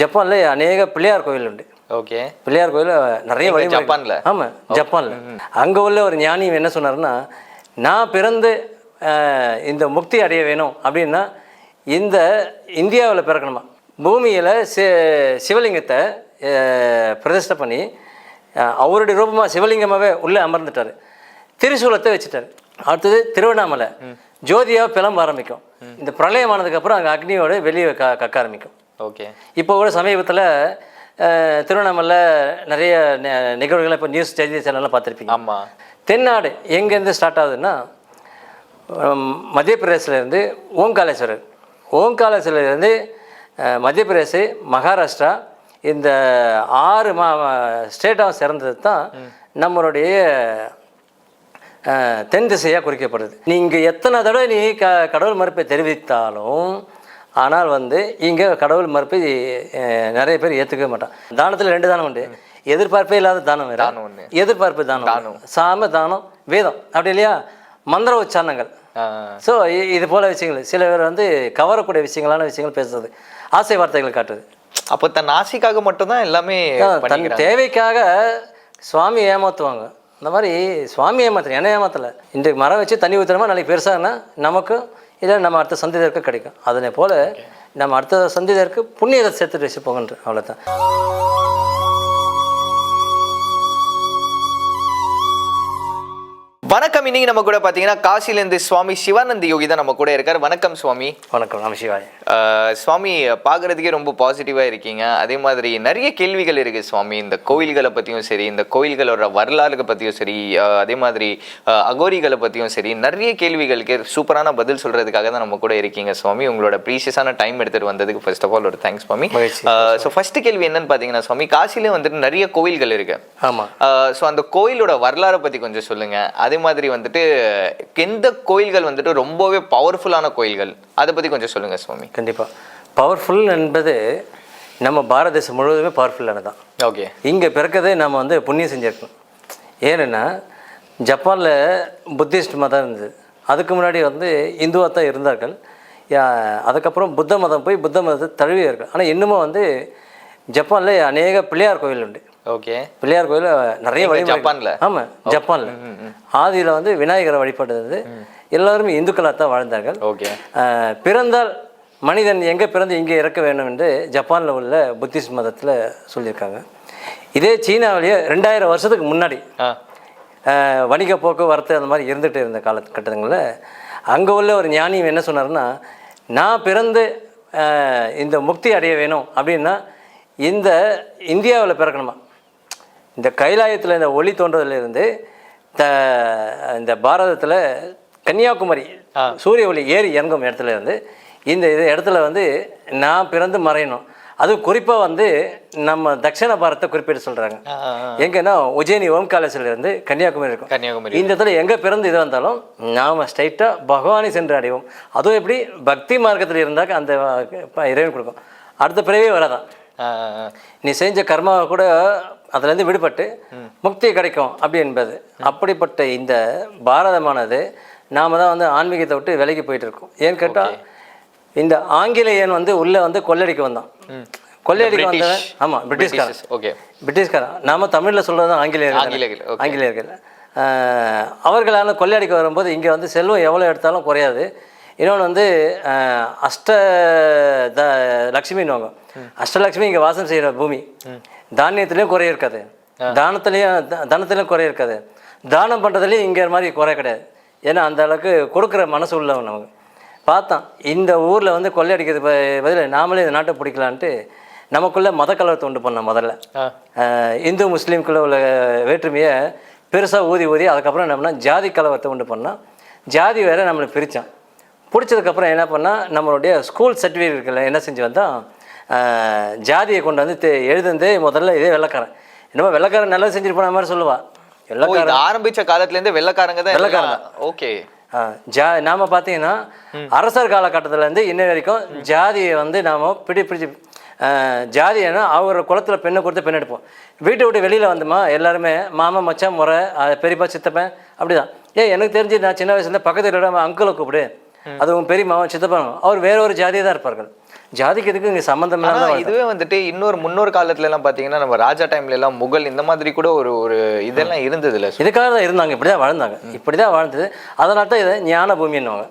ஜப்பான்ல அநேக பிள்ளையார் கோயில் உண்டு. ஓகே. பிள்ளையார் கோயில் நிறைய வழிமுறை ஜப்பான்ல? ஆமாம் ஜப்பான்ல. அங்கே உள்ள ஒரு ஞானி என்ன சொன்னாருன்னா நான் பிறந்து இந்த முக்தி அடைய வேணும். அப்படின்னா இந்த இந்தியாவில் பிறக்கணுமா? பூமியில் சி சிவலிங்கத்தை பிரதிஷ்டை பண்ணி அவருடைய ரூபமாக சிவலிங்கமாகவே உள்ளே அமர்ந்துட்டார். திரிசூலத்தை வச்சுட்டார். அடுத்தது திருவண்ணாமலை. ஜோதியாக பிளம்ப ஆரம்பிக்கும். இந்த பிரளயமானதுக்கப்புறம் அங்கே அக்னியோட வெளியே க கக்க ஆரம்பிக்கும். ஓகே. இப்போ கூட சமீபத்தில் திருவண்ணாமலை நிறைய நி- நிகழ்வுகளை இப்போ நியூஸ் செய்தி சேனல்லாம் பார்த்துருப்பீங்க. ஆமா. தென்னாடு எங்கேருந்து ஸ்டார்ட் ஆகுதுன்னா மத்திய பிரதேசிலேருந்து ஓங்காலேஸ்வரர். ஓங்காலேஸ்வரர்லேருந்து மத்திய பிரதேச மகாராஷ்டிரா இந்த ஆறு மா ஸ்டேட்டாக சேர்ந்தது தான் நம்மளுடைய தென் திசையாக குறிக்கப்படுது. நீங்கள் எத்தனை தடவை நீ க கடவுள் மறுப்பை தெரிவித்தாலும் ஆனால் வந்து இங்கே கடவுள் மறுப்பை நிறைய பேர் ஏற்றுக்கவே மாட்டான். தானத்தில் ரெண்டு தானம் உண்டு. எதிர்பார்ப்பே இல்லாத தானம் வேற. தானம். எதிர்பார்ப்பு தானம். சாம தானம் வேதம். அப்படி இல்லையா? மந்திர உச்சாரணங்கள். ஸோ இது போல விஷயங்கள். சில பேர் வந்து கவரக்கூடிய விஷயங்களான விஷயங்கள் பேசுறது. ஆசை வார்த்தைகள் காட்டுது அப்போ தன் ஆசைக்காக மட்டும்தான் எல்லாமே தன் தேவைக்காக சுவாமி ஏமாத்துவாங்க. இந்த மாதிரி சுவாமி ஏமாத்துறேன் என்ன ஏமாத்தலை. இன்றைக்கு மரம் வச்சு தண்ணி ஊற்றுறோமா நாளைக்கு பெருசாகனா நமக்கும் இல்லை நம்ம அடுத்த சந்ததியருக்கு கிடைக்கும். அதனை போல் நம்ம அடுத்த சந்ததியருக்கு புண்ணியத்தை சேர்த்துட்டு வச்சு போகன்ற அவ்வளோதான் வணக்கம். இன்னைக்கு நம்ம கூட பாத்தீங்கன்னா காசிலேருந்து சுவாமி சிவானந்த யோகி தான் நம்ம கூட இருக்கார். வணக்கம் சுவாமி. வணக்கம். நம சிவாய். சுவாமி பார்க்கறதுக்கே ரொம்ப பாசிட்டிவாக இருக்கீங்க. அதே மாதிரி நிறைய கேள்விகள் இருக்கு சுவாமி. இந்த கோயில்களை பற்றியும் சரி இந்த கோயில்களோட வரலாறுகளை பற்றியும் சரி அதே மாதிரி அகோரிகளை பற்றியும் சரி நிறைய கேள்விகளுக்கு சூப்பரான பதில் சொல்றதுக்காக தான் நம்ம கூட இருக்கீங்க சுவாமி. உங்களோட ப்ரீஷியஸான டைம் எடுத்துட்டு வந்ததுக்கு ஃபர்ஸ்ட் ஆஃப் ஆல் ஒரு தேங்க்ஸ் சுவாமி. ஸோ ஃபர்ஸ்ட் கேள்வி என்னன்னு பார்த்தீங்கன்னா சுவாமி காசிலே வந்துட்டு நிறைய கோவில்கள் இருக்கு. ஆமாம் ஸோ அந்த கோயிலோட வரலாறை பற்றி கொஞ்சம் சொல்லுங்க. அதே மாதிரி வந்துட்டு எந்த கோயில்கள் வந்துட்டு ரொம்பவே பவர்ஃபுல்லான கோயில்கள்? அதை பற்றி கொஞ்சம் சொல்லுங்க சுவாமி. கண்டிப்பாக பவர்ஃபுல் என்பது நம்ம பாரத தேசம் முழுவதுமே பவர்ஃபுல்லானதான் ஓகே. இங்கே பிறக்கதே நம்ம வந்து புண்ணியம் செஞ்சிருக்கணும். ஏன்னா ஜப்பானில் புத்திஸ்ட் மதம் இருந்தது. அதுக்கு முன்னாடி வந்து இந்துவாக தான் இருந்தார்கள். அதுக்கப்புறம் புத்த மதம் போய் புத்த மதத்தை தழுவியார்கள் ஆனால் இன்னமும் வந்து ஜப்பானில் அநேக பிள்ளையார் கோயில் உண்டு ஓகே பிள்ளையார் கோயில் நிறைய வழிமுறை ஜப்பான்ல? ஆமாம் ஜப்பானில். ஆதியில் வந்து விநாயகரை வழிபட்டது. எல்லாருமே இந்துக்களாக தான் வாழ்ந்தார்கள். ஓகே பிறந்தால் மனிதன் எங்கே பிறந்து இங்கே இறக்க வேண்டும் என்று ஜப்பானில் உள்ள புத்திஸ்ட் மதத்தில் சொல்லியிருக்காங்க. இதே சீனாவிலேயே ரெண்டாயிரம் வருஷத்துக்கு முன்னாடி வணிக போக்குவரத்து அந்த மாதிரி இருந்துகிட்டு இருந்த காலகட்டங்களில் அங்கே உள்ள ஒரு ஞானி என்ன சொன்னார்னா நான் பிறந்து இந்த முக்தி அடைய வேணும் அப்படின்னா இந்த இந்தியாவில் பிறக்கணுமா? இந்த கைலாயத்தில் இந்த ஒளி தோன்றதிலிருந்து த இந்த பாரதத்தில் கன்னியாகுமரி சூரிய ஒளி ஏறி இறங்கும் இடத்துல இருந்து இந்த இது இடத்துல வந்து நான் பிறந்து மறையணும். அதுவும் குறிப்பாக வந்து நம்ம தட்சிண பாரத்தை குறிப்பிட்டு சொல்கிறாங்க. எங்கன்னா உஜயினி ஓம்காலேஸ்வரில் இருந்து கன்னியாகுமரி இருக்கும். கன்னியாகுமரி. இந்த இடத்துல எங்கே பிறந்து இது வந்தாலும் நாம் ஸ்ட்ரைட்டாக பகவானை சென்று அடைவோம். அதுவும் எப்படி பக்தி மார்க்கத்தில் இருந்தாக்க அந்த இறைவன் கொடுக்கும். அடுத்த பிறவே வராதான். நீ செஞ்ச கர்மாவை கூட அதுலேருந்து விடுபட்டு முக்தி கிடைக்கும் அப்படி என்பது அப்படிப்பட்ட இந்த பாரதமானது நாம தான் வந்து ஆன்மீகத்தை விட்டு விலகி போயிட்டு இருக்கோம். ஏன்னு கேட்டால் இந்த ஆங்கிலேயன் வந்து உள்ளே வந்து கொள்ளடிக்க வந்தான். கொள்ளையடிக்க வந்தவன் ஆமாம் பிரிட்டிஷ்காரன் ஓகே பிரிட்டிஷ்காரன் நாம தமிழில் சொல்கிறது தான் ஆங்கிலேயர்கள் ஆங்கிலேயர்கள், அவர்களால் கொள்ளையடிக்க வரும்போது இங்கே வந்து செல்வம் எவ்வளோ எடுத்தாலும் குறையாது. இன்னொன்று வந்து அஷ்ட த லக்ஷ்மின்னுவாங்க அஷ்டலக்ஷ்மி இங்கே வாசம் செய்கிற பூமி. தானியத்துலேயும் குறை இருக்காது. தானத்துலேயும் தனத்துலேயும் குறை இருக்காது. தானம் பண்ணுறதுலேயும் இங்கே மாதிரி குறை கிடையாது. ஏன்னா அந்த அளவுக்கு கொடுக்குற மனசு உள்ளவன் நமக்கு பார்த்தான் இந்த ஊரில் வந்து கொள்ளையடிக்கிறது பதில் நாமளே இந்த நாட்டை பிடிக்கலான்ட்டு நமக்குள்ளே மத கலவரத்தை உண்டு பண்ணோம் முதல்ல. இந்து முஸ்லீம்குள்ளே உள்ள வேற்றுமையை பெருசாக ஊதி ஊதி அதுக்கப்புறம் என்ன பண்ணால் ஜாதி கலவரத்தை உண்டு பண்ணால் ஜாதி வேற நம்மளை பிரித்தான் பிடிச்சதுக்கப்புறம் என்ன பண்ணால் நம்மளுடைய ஸ்கூல் சர்டிஃபிகேட்களில் என்ன செஞ்சு வந்தால் ஜாதியை கொண்டு வந்து தே- எழுதுனதே முதல்ல இதே வெள்ளைக்காரன். என்னமோ வெள்ளைக்காரன் நல்லா செஞ்சுட்டு போன மாதிரி சொல்லுவா. ஓ வெள்ளைக்காரன் இது ஆரம்பிச்ச காலத்துல இருந்து வெள்ளக்காரங்க தான் வெள்ளைக்காரங்க. ஓகே. ஜா நாம பார்த்தீங்கன்னா அரசர் காலகட்டத்திலேருந்து இன்ன வரைக்கும் ஜாதியை வந்து நாம் பிடி பிடிச்சி ஜாதினா அவர் குளத்தில் பெண்ணை கொடுத்து பெண் எடுப்போம். வீட்டை விட்டு வெளியில் வந்தோமா எல்லாருமே மாமா மச்சான் முறை பெரியப்பா சித்தப்பன் அப்படிதான். ஏன் எனக்கு தெரிஞ்சு நான் சின்ன வயசுல பக்கத்தில் இடம் அங்கிளை கூப்பிடு. அது உன் பெரிய மாவன் சித்தப்பன் அவர் வேற ஒரு ஜாதியாக தான் இருப்பார்கள். ஜாதிக்கு இதுக்கு இங்கே சம்மந்தம் இல்லாமல் இதுவே வந்துட்டு இன்னொரு முன்னொரு காலத்துல எல்லாம் பாத்தீங்கன்னா நம்ம ராஜா டைம்ல எல்லாம் முகல் இந்த மாதிரி கூட ஒரு ஒரு இதெல்லாம் இருந்தது இல்ல இதுக்காக தான் இருந்தாங்க இப்படி தான் வாழ்ந்தாங்க. இப்படி தான் வாழ்ந்தது. அதனால தான் இதை ஞான பூமின்னுவாங்க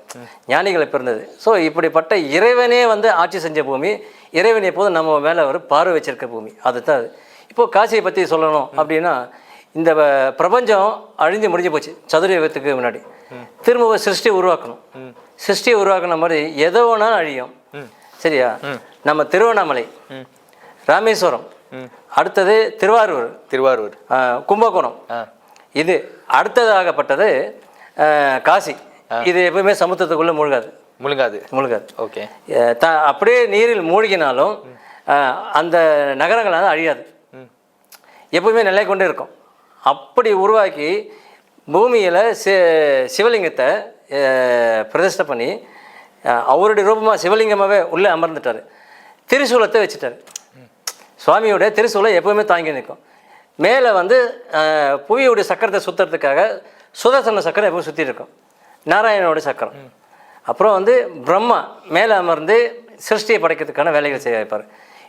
ஞானிகளை பிறந்தது. ஸோ இப்படிப்பட்ட இறைவனே வந்து ஆட்சி செஞ்ச பூமி இறைவன் எப்போதும் நம்ம மேலே ஒரு பார்வை வச்சிருக்க பூமி. அதுதான் அது. இப்போ காசியை பற்றி சொல்லணும் அப்படின்னா இந்த பிரபஞ்சம் அழிஞ்சு முடிஞ்சு போச்சு. சதுர யுகத்துக்கு முன்னாடி திரும்ப சிருஷ்டி உருவாக்கணும். சிருஷ்டியை உருவாக்குன மாதிரி எதோ வேணாலும் அழியும். சரியா? நம்ம திருவண்ணாமலை ராமேஸ்வரம் அடுத்தது திருவாரூர் திருவாரூர். கும்பகோணம். இது அடுத்ததாகப்பட்டது காசி. இது எப்பவுமே சமுத்திரத்துக்குள்ளே மூழ்காது. முழுங்காது மூழ்காது. ஓகே. த அப்படியே நீரில் மூழ்கினாலும் அந்த நகரங்கள் வந்து அழியாது எப்பவுமே நிலை கொண்டே இருக்கும். அப்படி உருவாக்கி பூமியில் சி சிவலிங்கத்தை பிரதிஷ்டை பண்ணி அவருடைய ரூபமாக சிவலிங்கமாகவே உள்ளே அமர்ந்துட்டார். திரிசூலத்தை வச்சுட்டார். சுவாமியோட திரிசூலம் எப்பவுமே தாங்கி நிற்கும். மேலே வந்து புவியோடைய சக்கரத்தை சுற்றுறதுக்காக சுதர்சன சக்கரம் எப்பவும் சுற்றி இருக்கும். நாராயணனோட சக்கரம். அப்புறம் வந்து பிரம்மா மேலே அமர்ந்து சிருஷ்டியை படைக்கிறதுக்கான வேலைகள் செய்ய வைப்பார்.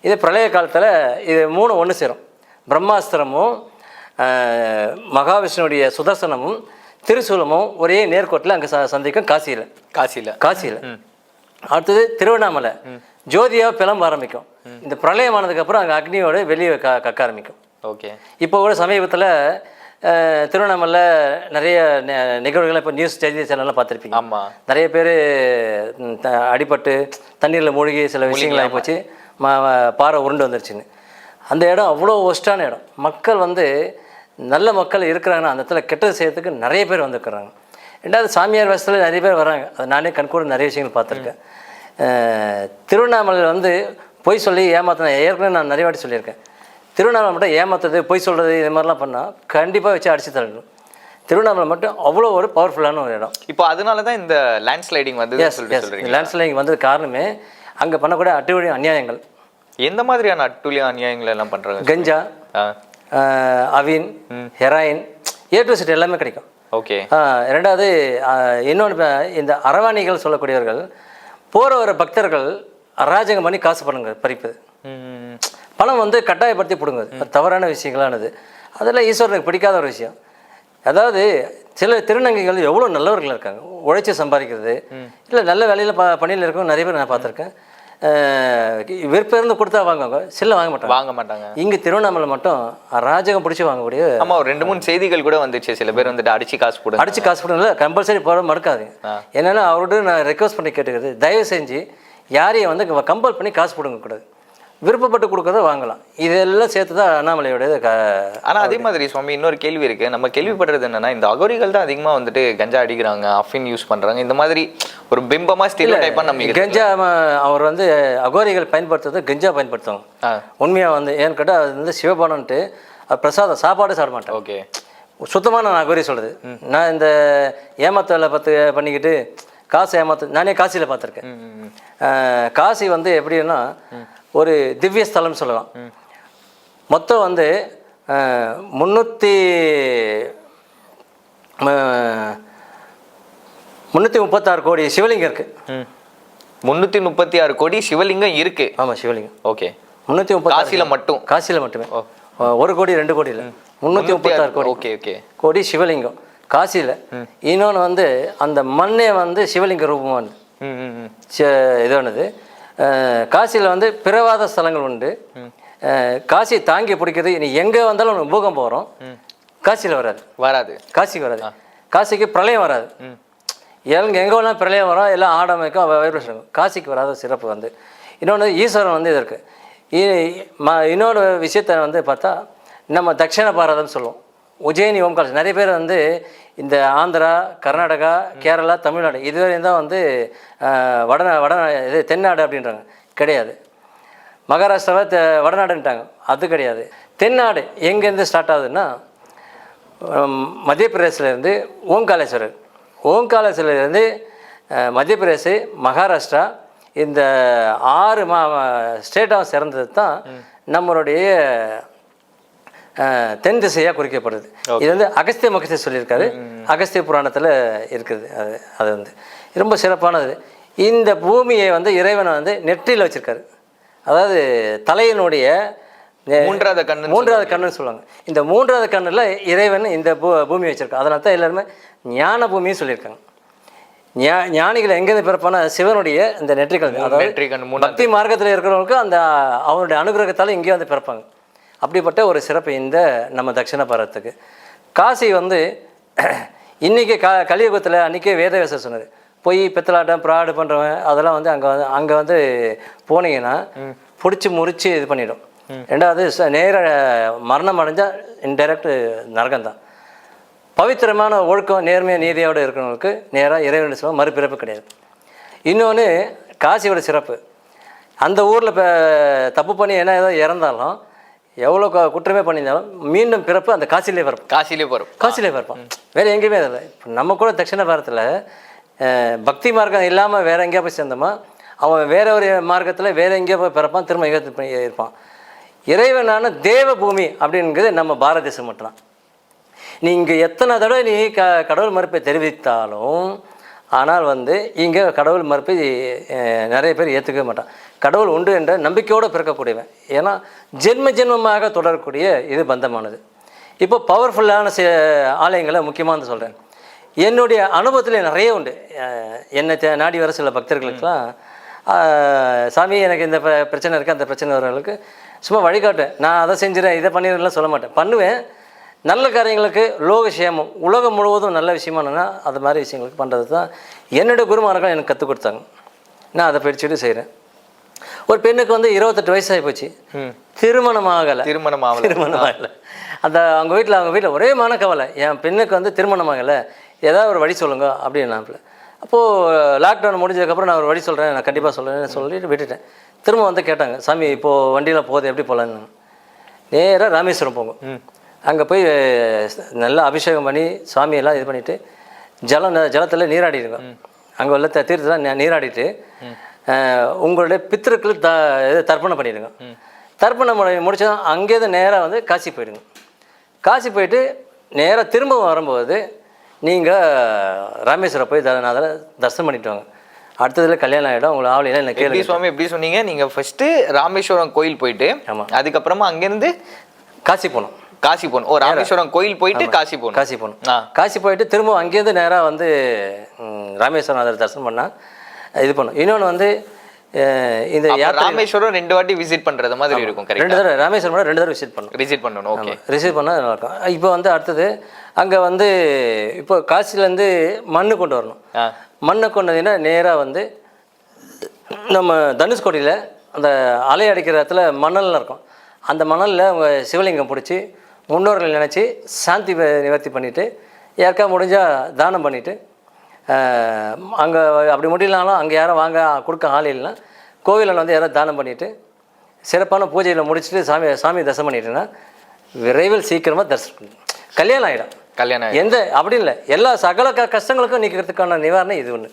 இது பிரளய காலத்தில் இது மூணு ஒன்று சேரும். பிரம்மாஸ்திரமும் மகாவிஷ்ணுடைய சுதர்சனமும் திரிசூலமும் ஒரே நேர்கோட்டில் அங்கே ச சந்திக்கும் காசியில். காசியில. காசியில். அடுத்தது திருவண்ணாமலை. ஜோதியாக பிளம்ப ஆரம்பிக்கும். இந்த பிரளயம் ஆனதுக்கப்புறம் அங்கே அக்னியோட வெளியே க கக்க ஆரம்பிக்கும். ஓகே. இப்போ கூட சமீபத்தில் திருவண்ணாமலை நிறைய நி- நிகழ்வுகளை இப்போ நியூஸ் செய்தி சேனல்லாம் பார்த்துருப்பீங்க. ஆமா. நிறைய பேர் அடிபட்டு தண்ணீரில் மூழ்கி சில விஷயங்கள் ஆகி போச்சு. ம ம- பாறை உருண்டு வந்துருச்சுன்னு. அந்த இடம் அவ்வளோ ஒஸ்டான இடம். மக்கள் வந்து நல்ல மக்கள் இருக்கிறாங்கன்னா அந்த இடத்துல கெட்டது செய்யறதுக்கு நிறைய பேர் வந்துருக்குறாங்க. ரெண்டாவது சாமியார் வசத்தில் நிறைய பேர் வராங்க. அது நானே கண்கூட நிறைய விஷயங்கள் பார்த்துருக்கேன். திருவண்ணாமலையில் வந்து பொய் சொல்லி ஏமாத்தின ஏற்கனவே நான் நிறைய வாட்டி சொல்லியிருக்கேன். திருவண்ணாமலை மட்டும் ஏமாத்துறது பொய் சொல்கிறது இது மாதிரிலாம் பண்ணால் கண்டிப்பாக வச்சு அடிச்சு தள்ளணும் திருவண்ணாமலை மட்டும் அவ்வளோ ஒரு பவர்ஃபுல்லான ஒரு இடம். இப்போ அதனால தான் இந்த லேண்ட் ஸ்லைடிங் வந்து லேண்ட்ஸ்லைங் வந்தது காரணமே அங்கே பண்ணக்கூடிய அட்டுவழி அநியாயங்கள். எந்த மாதிரியான அட்டுழிய அநியாயங்கள் எல்லாம் பண்றாங்க? கஞ்சா. அவின் ஹெராயின் ஏ டு செட் எல்லாமே கிடைக்கும். ஓகே. ரெண்டாவது இன்னொன்று இந்த அரவாணிகள் சொல்லக்கூடியவர்கள் போகிற வர பக்தர்கள் அராஜகம் பண்ணி காசு பண்ணுங்க பறிப்பது பணம் வந்து கட்டாயப்படுத்தி பிடுங்குது அது தவறான விஷயங்களானது. அதெல்லாம் ஈஸ்வரனுக்கு பிடிக்காத ஒரு விஷயம். அதாவது சில திருநங்கைகள் எவ்வளோ நல்லவர்கள் இருக்காங்க. உழைச்சி சம்பாதிக்கிறது. இல்லை நல்ல வேலையில் ப பணியில் இருக்கவங்க நிறைய பேர் நான் பார்த்துருக்கேன். இருந்து கொடுத்தா வாங்குவாங்க. சில்ல வாங்க மாட்டாங்க. வாங்க மாட்டாங்க. இங்கே திருவண்ணாமலை மட்டும் அராஜகம் பிடிச்சி வாங்கக்கூடிய ஆமா ஒரு ரெண்டு மூணு செய்திகள் கூட வந்துச்சு. சில பேர் வந்துட்டு அடிச்சு காசு போடுங்க. அடிச்சு காசு போடல கம்பல்சரி போட மறுக்காதீங்க. என்னன்னா அவரோட நான் ரெக்வஸ்ட் பண்ணி கேட்டுக்கிறது. தயவு செஞ்சு யாரையும் வந்து கம்பல் பண்ணி காசு போடுங்க கூடாது விருப்பப்பட்டு கொடுக்கறத வாங்கலாம். இதெல்லாம் சேர்த்து தான் அண்ணாமலையோட க ஆனா அதே மாதிரி சுவாமி இன்னொரு கேள்வி இருக்கு. நம்ம கேள்விப்படுறது என்னன்னா இந்த அகோரிகள் தான் அதிகமா வந்துட்டு கஞ்சா அடிக்கிறாங்க அஃபின் யூஸ் பண்றாங்க. இந்த மாதிரி ஒரு பிம்பமா ஸ்டீரியோ டைப்பா நம்ம. கஞ்சா அவர் வந்து அகோரிகள் பயன்படுத்துறது கஞ்சா பயன்படுத்துவாங்க. உண்மையாக வந்து ஏன்னு கேட்டால் அது வந்து சிவபானன்ட்டு அது பிரசாதம் சாப்பாடு சாப்பிட மாட்டேன் ஓகே. சுத்தமான நான் அகோரி சொல்கிறது நான் இந்த ஏமாத்த வேலை பார்த்து பண்ணிக்கிட்டு காசு ஏமாத்து நானே காசியில் பார்த்துருக்கேன் காசி வந்து எப்படின்னா ஒரு திவ்ய ஸ்தலம்னு சொல்லலாம். மொத்தம் வந்து முந்நூற்றி முந்நூற்றி முப்பத்தாறு கோடி சிவலிங்கம் இருக்குது முன்னூத்தி முப்பத்தி ஆறு கோடி சிவலிங்கம் இருக்கு. ஆமாம் சிவலிங்கம். ஓகே. முந்நூற்றி முப்பத்தாறு காசில மட்டும்? காசியில் மட்டுமே. ஒரு கோடி ரெண்டு கோடி இல்லை. முந்நூற்றி முப்பத்தாறு கோடி. Okay okay. கோடி சிவலிங்கம். காசியில். இன்னொன்று வந்து அந்த மண்ணே வந்து சிவலிங்க ம் ச- இதானது காசியில் வந்து பிறவாத ஸ்தலங்கள் உண்டு. காசி தாங்கி பிடிக்கிறது இனி எங்கே வந்தாலும் பூகம்பம் வரும். காசியில் வராது. வராது. காசிக்கு வராது. காசிக்கு பிரளயம் வராது. எங்க எங்கே வேணாலும் பிரளயம் வரும் எல்லாம் ஆடமைக்கும் வைப்ரேஷன் காசிக்கு வராத சிறப்பு வந்து. இன்னொன்று ஈஸ்வரன் வந்து இது இருக்கு. இ- ம- இன்னொரு விஷயத்தை வந்து பார்த்தா நம்ம தட்சிண பாரதம்னு சொல்லுவோம். உஜ்ஜயினி ஓம்கால் நிறைய பேர் வந்து இந்த ஆந்திரா கர்நாடகா கேரளா தமிழ்நாடு இதுவரையும் தான் வந்து வட வட இது தென்னாடு அப்படின்றாங்க. கிடையாது. மகாராஷ்டிராவை தெ வடநாடுன்ட்டாங்க. அது கிடையாது. தென்னாடு எங்கேருந்து ஸ்டார்ட் ஆகுதுன்னா மத்திய பிரதேசிலேருந்து ஓங்காலேஸ்வரர். ஓங்காலேஸ்வரர்லேருந்து மத்திய பிரதேச மகாராஷ்டிரா இந்த ஆறு மா ஸ்டேட்டாக சிறந்தது தான் நம்மளுடைய தென் திசையாக குறிக்கப்படுது. இது வந்து அகஸ்திய மகஸ்திய சொல்லியிருக்காரு. அகஸ்திய புராணத்தில் இருக்குது. அது அது வந்து ரொம்ப சிறப்பானது. இந்த பூமியை வந்து இறைவனை வந்து நெற்றியில் வச்சிருக்காரு. அதாவது தலையினுடைய மூன்றாவது கண்ணு மூன்றாவது கண்ணுன்னு சொல்லுவாங்க. இந்த மூன்றாவது கண்ணில் இறைவன் இந்த பூ பூமி வச்சிருக்கான். அதனால தான் எல்லாருமே ஞான பூமின்னு சொல்லியிருக்காங்க. ஞா ஞானிகள் எங்கேருந்து பிறப்பானா? சிவனுடைய இந்த நெற்றிக்கல் அதாவது பக்தி மார்க்கத்தில் இருக்கிறவங்களுக்கு அந்த அவனுடைய அனுகிரகத்தால் இங்கேயே வந்து பிறப்பாங்க. அப்படிப்பட்ட ஒரு சிறப்பு இந்த நம்ம தட்சிண பாரதத்துக்கு காசி வந்து இன்னைக்கு க கலியுகத்தில் அன்றைக்கே வேதவேசர் சொன்னது போய் பித்தலாட்டம் ப்ராடு பண்ணுறவன் அதெல்லாம் வந்து அங்கே வந்து அங்கே வந்து போனீங்கன்னா பிடிச்சி முறிச்சு இது பண்ணிடும். ரெண்டாவது நேர மரணம் அடைஞ்சால் இன்டைரக்ட் நரகம் தான் பவித்திரமான ஒழுக்கம் நேர்மையாக நீதியோடு இருக்கிறவங்களுக்கு நேராக இறைவன் சொல்லுவோம் மறுபிறப்பு கிடையாது. இன்னொன்று காசியோட சிறப்பு. அந்த ஊரில் இப்போ தப்பு பண்ணி என்ன ஏதோ இறந்தாலும் எவ்வளோ குற்றமே பண்ணியிருந்தாலும் மீண்டும் பிறப்பு அந்த காசிலே பிறப்பு காசிலே போறோம் காசிலே பிறப்பான் வேறு எங்கேயுமே இல்லை. இப்போ நம்ம கூட தட்சிண பாரத்தில் பக்தி மார்க்கம் இல்லாமல் வேற எங்கேயா போய் சேர்ந்தோமா அவன் வேற ஒரு மார்க்கத்தில் வேற எங்கேயோ போய் பிறப்பான் திரும்ப எங்கேயோ இருப்பான். இறைவனான தேவ பூமி அப்படிங்கிறது நம்ம பாரத தேசம் மட்டும்தான். நீ இங்கே எத்தனை தடவை நீ க கடவுள் மறுப்பை தெரிவித்தாலும் ஆனால் வந்து இங்கே கடவுள் மறுப்பை நிறைய பேர் ஏற்றுக்கவே மாட்டான். கடவுள் உண்டு என்ற நம்பிக்கையோடு பிறக்கக்கூடியவன். ஏன்னா ஜென்ம ஜென்மமாக தொடரக்கூடிய இது பந்தமானது. இப்போ பவர்ஃபுல்லான சே ஆலயங்களை முக்கியமாக சொல்கிறேன் என்னுடைய அனுபவத்தில் நிறைய உண்டு. என்னை தே- நாடி வர சில பக்தர்களுக்கெல்லாம் சாமி எனக்கு இந்த பிரச்சனை இருக்குது அந்த பிரச்சனை வரவங்களுக்கு சும்மா வழிகாட்டுவேன். நான் அதை செஞ்சுறேன் இதை பண்ணிடுறேன்லாம் சொல்ல மாட்டேன். பண்ணுவேன். நல்ல காரியங்களுக்கு லோக சேமம் உலகம் முழுவதும் நல்ல விஷயமா என்னன்னா அது மாதிரி விஷயங்களுக்கு பண்ணுறது தான் என்னோட குருமார்கள் எனக்கு கற்றுக் கொடுத்தாங்க. நான் அதை படிச்சுட்டு செய்கிறேன் ஒரு பெண்ணுக்கு வந்து இருபத்தெட்டு வயசு ஆகி போச்சு திருமணம் ஆகலை. திருமணம் ஆகல. திருமணம் ஆகலை. அந்த அவங்க வீட்டில் அவங்க வீட்டில் ஒரே மனக்கவலை. என் பெண்ணுக்கு வந்து திருமணம் ஆகலை. ஏதாவது ஒரு வழி சொல்லுங்க அப்படின்னாப்புல. அப்போது லாக்டவுன் முடிஞ்சதுக்கப்புறம் நான் ஒரு வழி சொல்கிறேன் நான் கண்டிப்பாக சொல்கிறேன் சொல்லிட்டு விட்டுட்டேன். திரும்ப வந்து கேட்டாங்க சாமி இப்போது வண்டியில் போகுது எப்படி போகலான்னு நேராக ராமேஸ்வரம் போங்க அங்கே போய் நல்லா அபிஷேகம் பண்ணி சாமியெல்லாம் இது பண்ணிவிட்டு ஜலம் ஜலத்தில் நீராடிடுங்க. அங்கே உள்ள த- தீர்த்தத்தில் நீ- நீராடிட்டு உங்களுடைய பித்திருக்கள் த இது தர்ப்பணம் பண்ணிடுங்க. தர்ப்பணம் பண்ணி முடிச்சதும் அங்கேருந்து நேராக வந்து காசி போயிடுங்க. காசி போயிட்டு நேராக திரும்ப வரும்போது நீங்கள் ராமேஸ்வரம் போய் த- அதில் தரிசனம் பண்ணிட்டு வாங்க. அடுத்ததுல கல்யாணம் ஆகிடும் உங்களை ஆவலையில் என்ன எப்படி கேளுங்க சுவாமி எப்படி சொன்னீங்க? நீங்க ஃபர்ஸ்ட் ராமேஸ்வரம் கோயில் போயிட்டு ஆமா. அதுக்கப்புறமா அங்கிருந்து காசி போகணும். காசி போகணும் ஓ ராமேஸ்வரம் கோயில் போயிட்டு காசி போகணும் காசி போகணும் காசி போயிட்டு திரும்ப அங்கேருந்து நேராக வந்து ம், ராமேஸ்வரநாதர் தரிசனம் பண்ணால் இது பண்ணும். இன்னொன்று வந்து இந்த ராமேஸ்வரம் ரெண்டு வாட்டி விசிட் பண்றது மாதிரி இருக்கும் ரெண்டு தடவை ராமேஸ்வரம் ரெண்டு தடவை விசிட் பண்ணணும் விசிட் பண்ணணும் ஓகே ரிசீவ் பண்ணால் நல்லாயிருக்கும் இப்போ வந்து அடுத்தது அங்கே வந்து இப்போ காசிலேருந்து மண்ணு கொண்டு வரணும். மண்ணை கொண்டதுன்னா நேராக வந்து நம்ம தனுஷ்கோடியில் அந்த அலை அடிக்கிற இடத்துல மணலில் இருக்கும். அந்த மணலில் அவங்க சிவலிங்கம் பிடிச்சி முன்னோர்கள் நினச்சி சாந்தி நிவர்த்தி பண்ணிவிட்டு யாருக்கா முடிஞ்சால் தானம் பண்ணிவிட்டு அங்கே அப்படி முடியலனாலும் அங்கே யாரும் வாங்க கொடுக்க ஆள் இல்லைன்னா கோவிலில் வந்து யாராவது தானம் பண்ணிவிட்டு சிறப்பான பூஜையில் முடிச்சுட்டு சாமி சாமி தரிசனம் பண்ணிட்டேன்னா விரைவில் சீக்கிரமாக தரிசனம். கல்யாணம் ஆகிடும் கல்யாணம் எந்த அப்படி இல்லை. எல்லா சகல க கஷ்டங்களுக்கும் நிற்கிறதுக்கான நிவாரணம் இது ஒன்று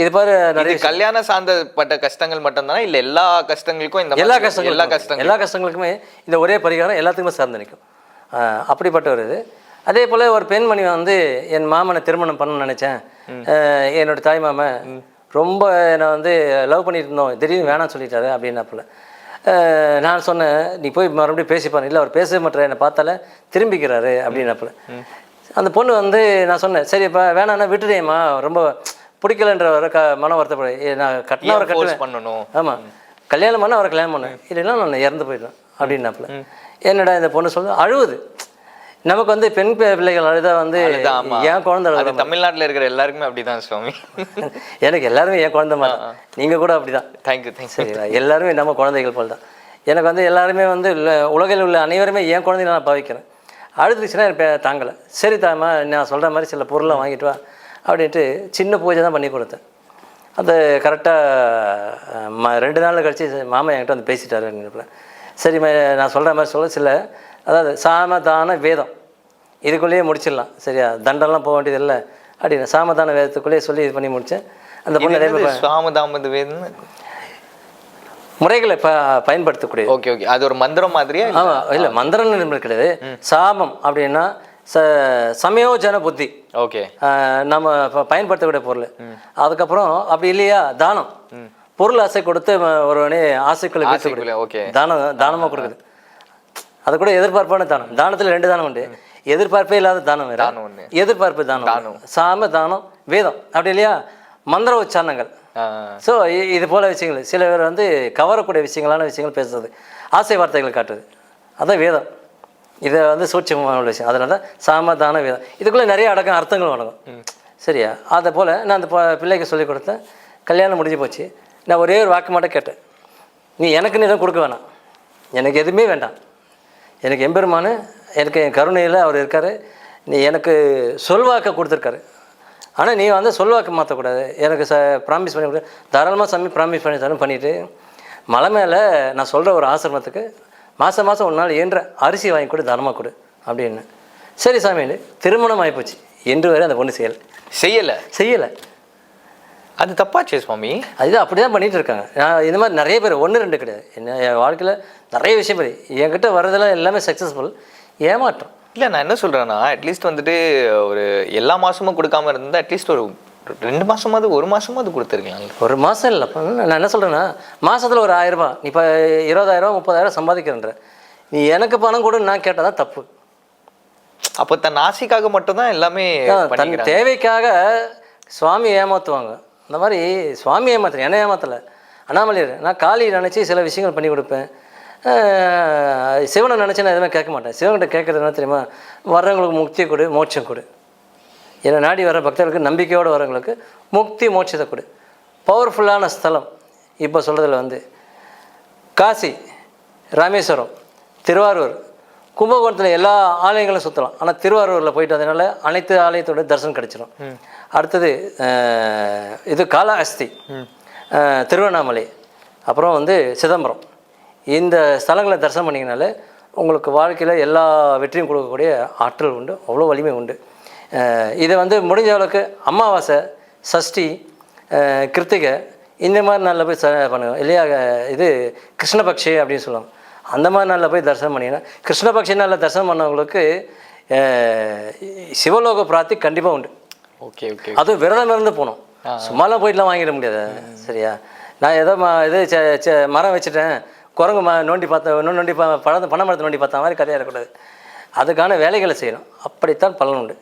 இது பாரு நிறைய கல்யாணம் சார்ந்தப்பட்ட கஷ்டங்கள் மட்டும்தானா? இல்ல எல்லா கஷ்டங்களுக்கும் இந்த எல்லா மாதிரி கஷ்டங்களும் எல்லா கஷ்டங்களும் எல்லா கஷ்டங்களுக்குமே இந்த ஒரே பரிகாரம் எல்லாத்துக்குமே சார்ந்து நிற்கும் அப்படிப்பட்ட ஒரு இது. அதே போல் ஒரு பெண்மணி வந்து என் மாமனை திருமணம் பண்ணணும்னு நினச்சேன். ஆஹ் என்னோட தாய் மாமன் ரொம்ப என்னை வந்து லவ் பண்ணிட்டு இருந்தோம். திடீர்னு வேணாம்னு சொல்லிட்டாரு அப்படின்னாப்புல. நான் சொன்னேன் நீ போய் மறுபடியும் பேசிப்பாரு இல்லை அவர் பேசவே மாட்டார் என்னை பார்த்தால திரும்பிக்கிறாரு. அப்படின்னாப்புல. அந்த பொண்ணு வந்து நான் சொன்னேன் சரி இப்போ வேணான்னா விட்டுடேம்மா ரொம்ப பிடிக்கலன்ற வர க மன வருத்தப்பட நான் கட்டினவரை ஃபோர்ஸ் கட்டுவேன் பண்ணணும். ஆமாம் கல்யாணம் பண்ண அவரை கல்யாணம் பண்ணேன் இல்லைன்னா நான் இறந்து போயிடுவேன் அப்படின்னாப்புல. என்னடா இந்த பொண்ணு சொல்லுது அழுவுது. நமக்கு வந்து பெண் பிள்ளைகள் அழுதா வந்து. என் குழந்தை அழுத? தமிழ்நாட்டுல இருக்கிற எல்லாருக்குமே அப்படிதான் சுவாமி. எனக்கு எல்லாருமே என் குழந்தை மாதிரி நீங்கள் கூட அப்படிதான். தேங்க்யூ சரிங்களா? எல்லாருமே நம்ம குழந்தைகள் போல் தான். எனக்கு வந்து எல்லாருமே வந்து உலகில் உள்ள அனைவருமே என் குழந்தைகளை நான் பாவிக்கிறேன். அழுதுச்சுன்னா எனக்கு தாங்கலை. சரி தாம்மா நான் சொல்கிற மாதிரி சில பொருளை வாங்கிட்டு வா. அப்படின்ட்டு சின்ன பூஜை தான் பண்ணி கொடுத்தேன். அது கரெக்டாக ம ரெண்டு நாள் கழிச்சு மாமா என்கிட்ட வந்து பேசிட்டாரு அப்படின்னப்ப சரி நான் சொல்கிற மாதிரி சொல்ல சில அதாவது சாமதான வேதம். இதுக்குள்ளேயே முடிச்சிடலாம். சரியா? தண்டம்லாம் போக வேண்டியது இல்லை. அப்படின்னு சாமதான வேதத்துக்குள்ளேயே சொல்லி இது பண்ணி முடித்தேன் அந்த பொண்ணு அதே மாதிரி சுவாமதாமது வேதம் முறைகளை ப பயன்படுத்தக்கூடியது. Okay okay. அது ஒரு மந்திரம் மாதிரியா இல்ல? ஆமாம் இல்லை மந்திரம் கிடையாது. சாபம் அப்படின்னா ச சமயோஜன புத்தி ஓகே நம்ம பயன்படுத்தக்கூடிய பொருள். அதுக்கப்புறம் அப்படி இல்லையா தானம். பொருள் ஆசை கொடுத்து ஒருவனே ஆசைக்குள்ள okay. தானம் தானமாக கொடுக்குது. அது கூட எதிர்பார்ப்பான தானம். தானத்தில் ரெண்டு தானம் உண்டு. எதிர்பார்ப்பே இல்லாத தானம் வேற. எதிர்பார்ப்பு தானம். சாம தானம் வேதம். அப்படி இல்லையா? மந்திர உச்சாரணங்கள். ஸோ இது போல விஷயங்கள். சில பேர் வந்து கவரக்கூடிய விஷயங்களான விஷயங்கள் பேசுறது. ஆசை வார்த்தைகள் காட்டுது அதான் வேதம். இதை வந்து சூட்சமான உள்ள விஷயம். அதனால தான் சாமதான வேதம். இதுக்குள்ளே நிறைய அடக்கம் அர்த்தங்கள் அடங்கும் சரியா? அதை போல் நான் அந்த ப- பிள்ளைக்கு சொல்லிக் கொடுத்தேன் கல்யாணம் முடிஞ்சு போச்சு. நான் ஒரே ஒரு வாக்கு மட்டும் கேட்டேன். நீ எனக்குன்னு எதுவும் கொடுக்க வேணாம். எனக்கு எதுவுமே வேண்டாம். எனக்கு எம்பெருமானு எனக்கு என் கருணையில் அவர் இருக்கார். நீ எனக்கு சொல்வாக்க கொடுத்துருக்காரு. ஆனால் நீ வந்து சொல்வாக்கு மாற்றக்கூடாது எனக்கு ச ப்ராமிஸ் பண்ணி கொடு. தாராளமாக சாமி ப்ராமிஸ் பண்ணி தரேன் பண்ணிவிட்டு மலை மேலே நான் சொல்கிற ஒரு ஆசிரமத்துக்கு மாதம் மாதம் ஒரு நாள் இயன்ற அரிசி வாங்கி கொடு தரமாக கொடு அப்படின்னு. சரி சாமின்னு திருமணம் ஆகிப்போச்சு என்று வரை அந்த பொண்ணு செய்யலை. செய்யல? செய்யலை. அது தப்பாச்சே சுவாமி. அதுதான் அப்படி தான் பண்ணிகிட்டு இருக்காங்க நான் இந்த மாதிரி நிறைய பேர் ஒன்று ரெண்டு கிடையாது. என்ன என் வாழ்க்கையில் நிறைய விஷயம் பேர் என்கிட்ட வர்றதெல்லாம் எல்லாமே சக்ஸஸ்ஃபுல் ஏமாற்றம். இல்ல நான் என்ன சொல்றேன்னா அட்லீஸ்ட் வந்துட்டு ஒரு எல்லா மாசமும் கொடுக்காம இருந்தா அட்லீஸ்ட் ஒரு ரெண்டு மாசமாவது ஒரு மாசமாவது கொடுத்துருக்கலாம்ல ஒரு மாதம் இல்லை. நான் என்ன சொல்கிறேன்னா மாதத்தில் ஒரு ஆயிரரூபா நீ இப்போ இருபதாயிரம் முப்பதாயிரம் சம்பாதிக்கிறன்ற. நீ எனக்கு பணம் கொடுன்னு நான் கேட்டால் தான் தப்பு. அப்போ தன் ஆசைக்காக மட்டும்தான் எல்லாமே தன் தேவைக்காக சுவாமி ஏமாற்றுவாங்க இந்த மாதிரி சுவாமி ஏமாத்துறேன் என்ன ஏமாத்தலை. அண்ணாமலையார் நான் காளி நினச்சி சில விஷயங்கள் பண்ணி கொடுப்பேன். சிவனை நினச்சி நான் எதுவுமே கேட்க மாட்டேன். சிவன்கிட்ட கேட்குறது என்ன தெரியுமா? வர்றவங்களுக்கு முக்தி கொடு மோட்சம் கொடு. என்னை நாடி வர பக்தர்களுக்கு நம்பிக்கையோடு வரவங்களுக்கு முக்தி மோட்சத்தை கொடு. பவர்ஃபுல்லான ஸ்தலம். இப்போ சொல்கிறதுல வந்து காசி ராமேஸ்வரம் திருவாரூர் கும்பகோணத்தில் எல்லா ஆலயங்களும் சுற்றலாம் ஆனால் திருவாரூரில் போயிட்டு வந்ததுனால அனைத்து ஆலயத்தோட தரிசனம் கிடைச்சிரும். அடுத்தது இது அஹ், திருவண்ணாமலை. அப்புறம் வந்து சிதம்பரம். இந்த ஸ்தலங்களை தரிசனம் பண்ணிங்கனால உங்களுக்கு வாழ்க்கையில் எல்லா வெற்றியும் கொடுக்கக்கூடிய ஆற்றல் உண்டு. அவ்வளோ வலிமை உண்டு. இதை வந்து முடிஞ்ச அளவுக்கு அமாவாசை சஷ்டி கிருத்திகை இந்த மாதிரி நாளில் போய் ச பண்ணுவோம் இல்லையா இது கிருஷ்ணபக்ஷி அப்படின்னு சொல்லுவாங்க. அந்த மாதிரி நாளில் போய் தரிசனம் பண்ணிங்கன்னா கிருஷ்ணபக்ஷி நாளில் தரிசனம் பண்ணவங்களுக்கு சிவலோக பிராப்தி கண்டிப்பாக உண்டு. ஓகே ஓகே அதுவும் விரதம் இருந்து போகணும். சும்மாலாம் போயிட்டுலாம் வாங்கிட முடியாது. சரியா? நான் ஏதோ ம இது மரம் வச்சுட்டேன். குரங்கு ம நோண்டி பார்த்த நோண்டி பழம் பனை மரத்தை நோண்டி பார்த்த மாதிரி கதையாக இருக்கக்கூடாது. அதுக்கான வேலைகளை செய்யணும். அப்படித்தான் பலன் உண்டு.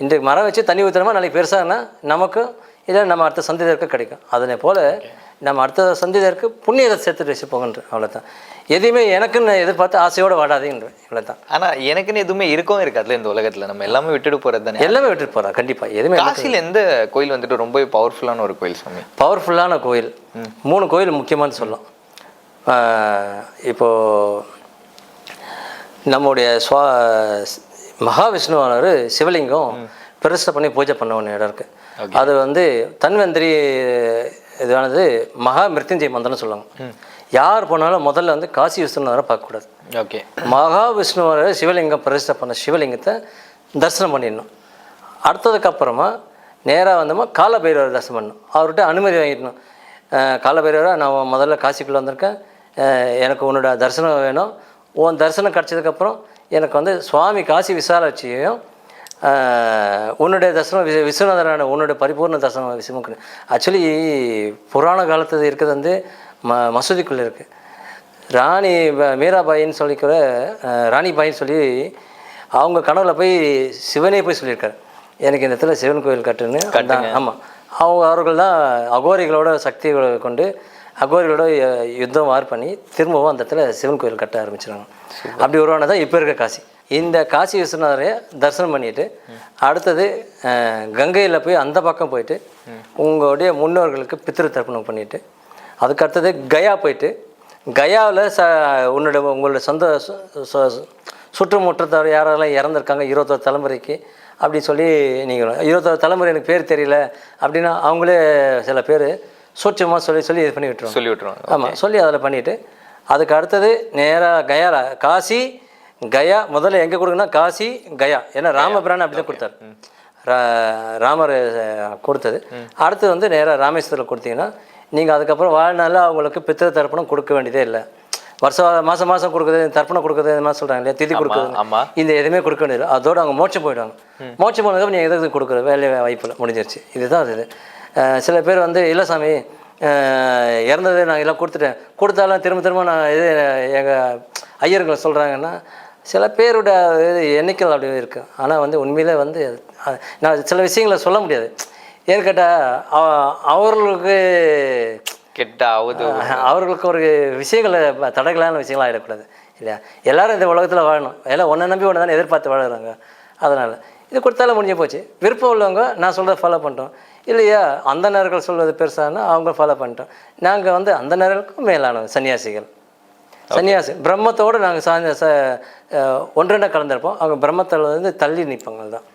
இன்றைக்கு மரம் வச்சு தண்ணி ஊற்றுறோமா நாளைக்கு பெருசானா நமக்கும் இல்லை நம்ம அடுத்த சந்ததியருக்கு கிடைக்கும். அதனை போல் நம்ம அடுத்த சந்ததியருக்கு புண்ணியத்தை சேர்த்துட்டு வச்சு போகன்ற அவ்வளோதான் எதையுமே எனக்குன்னு எதிர்பார்த்து ஆசையோடு வாடாதீங்கன்ற இவ்வளோ தான் ஆனா எனக்குன்னு எதுவுமே இருக்கவும் இருக்காதுல இந்த உலகத்துல? நம்ம எல்லாமே விட்டுட்டு போறது தானே? எல்லாமே விட்டுட்டு போகிறா கண்டிப்பாக எதுவுமே காசில எந்த கோயில் வந்துட்டு ரொம்ப பவர்ஃபுல்லான ஒரு கோயில் சுவாமி? பவர்ஃபுல்லான கோயில். மூணு கோயில் முக்கியமானு சொல்லலாம். ஆஹ் இப்போ நம்முடைய சுவா மகாவிஷ்ணுவானவர் சிவலிங்கம் பிரதிஷ்டை பண்ணி பூஜை பண்ண ஒன்று இடம் இருக்கு. அது வந்து தன்வந்திரி இதானது மகா மிருத்யுஞ்சய மந்திரம்னு சொல்லுவாங்க. யார் போனாலும் முதல்ல வந்து காசி விஷ்ணுவரை பார்க்கக்கூடாது. ஓகே. மகாவிஷ்ணுவோட சிவலிங்கம் பிரதிஷ்டை பண்ண சிவலிங்கத்தை தரிசனம் பண்ணிடணும். அடுத்ததுக்கு அப்புறமா நேராக வந்தோமா காலபைரவர் தரிசனம் பண்ணணும். அவர்கிட்ட அனுமதி வாங்கிடணும். காலபைரவரை நான் முதல்ல காசிக்குள்ளே வந்திருக்கேன். எனக்கு உன்னோட தரிசனம் வேணும். உன் தரிசனம் கிடச்சதுக்கப்புறம் எனக்கு வந்து சுவாமி காசி விசாலாட்சியையும் உன்னுடைய தரிசனம் வி விஸ்வநாதரான உன்னுடைய பரிபூர்ண தரிசனம் விசுமுக்கு ஆக்சுவலி புராண காலத்து இருக்கிறது வந்து ம மசூதிக்குள்ளே இருக்குது ராணி மீராபாயின்னு சொல்லிக்கிற ராணிபாயின்னு சொல்லி அவங்க கனவுல போய் சிவனே போய் சொல்லியிருக்காரு. எனக்கு இந்த இடத்துல சிவன் கோயில் கட்டுன்னு. ஆமாம் அவங்க அவர்கள் தான் அகோரிகளோட சக்திகளை கொண்டு அகோரிகளோட யுத்தம் வார் பண்ணி திரும்பவும் அந்த இடத்துல சிவன் கோயில் கட்ட ஆரம்பிச்சிருவாங்க. அப்படி உருவானது தான் இப்போ இருக்க காசி. இந்த காசி விஸ்வநாதரைய தரிசனம் பண்ணிட்டு அடுத்தது கங்கையில் போய் அந்த பக்கம் போயிட்டு உங்களுடைய முன்னோர்களுக்கு பித்திரு தர்ப்பணம் பண்ணிட்டு அதுக்கு அடுத்தது கயா போயிட்டு கயாவில் ச உன்னோட உங்களோட சொந்த சு- சு- சுற்றுமுற்றத்தவர் யாரெல்லாம் இறந்துருக்காங்க இருபத்தோரு தலைமுறைக்கு அப்படி சொல்லி நீங்கள் இருபத்தோரு தலைமுறை எனக்கு பேர் தெரியல அப்படின்னா அவங்களே சில பேர் சூட்சமாக சொல்லி சொல்லி இது பண்ணி விட்டுருவாங்க. சொல்லி விட்டுருவாங்க. ஆமாம் சொல்லி அதில் பண்ணிவிட்டு அதுக்கு அடுத்தது நேராக கயால காசி கயா முதல்ல எங்கே கொடுக்கணும்னா காசி கயா. ஏன்னா ராமபிரான் அப்படி தான் கொடுத்தாரு. ராமர் கொடுத்தது. அடுத்தது வந்து நேராக ராமேஸ்வரத்தில் கொடுத்தீங்கன்னா நீங்கள் அதுக்கப்புறம் வாழ்நாளில் அவங்களுக்கு பித்திர தர்ப்பணம் கொடுக்க வேண்டியதே இல்லை. வருஷம் மாதம் மாதம் கொடுக்குறது தர்ப்பணம் கொடுக்குறது இந்த மாதிரி சொல்கிறாங்க இல்லையா? திதி கொடுக்குறது. இந்த எதுவுமே கொடுக்க வேண்டியது அதோட அவங்க மோட்சம் போயிடுவாங்க. மோட்சம் போனதுக்கு நீ எதுக்கு கொடுக்குற வேலை வாய்ப்பில் முடிஞ்சிருச்சு. இதுதான் அது. சில பேர் வந்து இல்லை சாமி இறந்தது நான் எல்லாம் கொடுத்துட்டேன். கொடுத்தாலும் திரும்ப திரும்ப நான் இது எங்கள் ஐயர்கள் சொல்கிறாங்கன்னா சில பேரோட இது எண்ணிக்கைகள் அப்படி இருக்குது ஆனால் வந்து உண்மையிலே வந்து நான் சில விஷயங்களை சொல்ல முடியாது. ஏன்னு கேட்டால் அவர்களுக்கு கெட்ட ஆகுது அவர்களுக்கு ஒரு விஷயங்களை ப- தடங்கலான விஷயங்கள் ஆகிடக்கூடாது இல்லையா? எல்லாரும் இந்த உலகத்தில் வாழணும். எல்லாம் ஒன்றை நம்பி ஒன்று தானே எதிர்பார்த்து வாழுறாங்க. அதனால் இது கொடுத்தாலும் முடிஞ்சு போச்சு. விருப்பம் உள்ளவங்க நான் சொல்கிறத ஃபாலோ பண்ணிட்டோம். இல்லையா அந்த நேர்கள் சொல்வது பெருசானா அவங்க ஃபாலோ பண்ணிட்டோம். நாங்கள் வந்து அந்த நேர்களுக்கும் மேலானவங்க சன்னியாசிகள் சன்னியாசி பிரம்மத்தோடு நாங்கள் ச அஹ் ஒன்றெண்ட கலந்திருப்போம். அவங்க பிரம்மத்தில் வந்து தள்ளி நிற்பவங்க தான்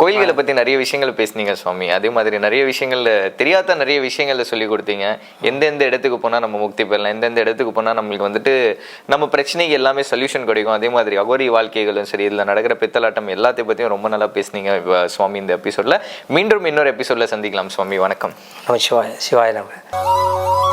கோயில்களை பத்தி நிறைய விஷயங்கள் பேசுனீங்க சுவாமி. அதே மாதிரி நிறைய விஷயங்கள்ல தெரியாத நிறைய விஷயங்கள்ல சொல்லி கொடுத்தீங்க. எந்தெந்த இடத்துக்கு போனால் நம்ம முக்தி பெறலாம் எந்தெந்த இடத்துக்கு போனால் நம்மளுக்கு வந்துட்டு நம்ம பிரச்சனைக்கு எல்லாமே சொல்யூஷன் கிடைக்கும். அதே மாதிரி அகோரி வாழ்க்கைகளும் சரி இதில் நடக்கிற பித்தலாட்டம் எல்லாத்தையும் பத்தியும் ரொம்ப நல்லா பேசுனீங்க சுவாமி இந்த எபிசோட்ல மீண்டும் இன்னொரு எபிசோட்ல சந்திக்கலாம் சுவாமி. வணக்கம். நம்ம சிவாய் நம்ம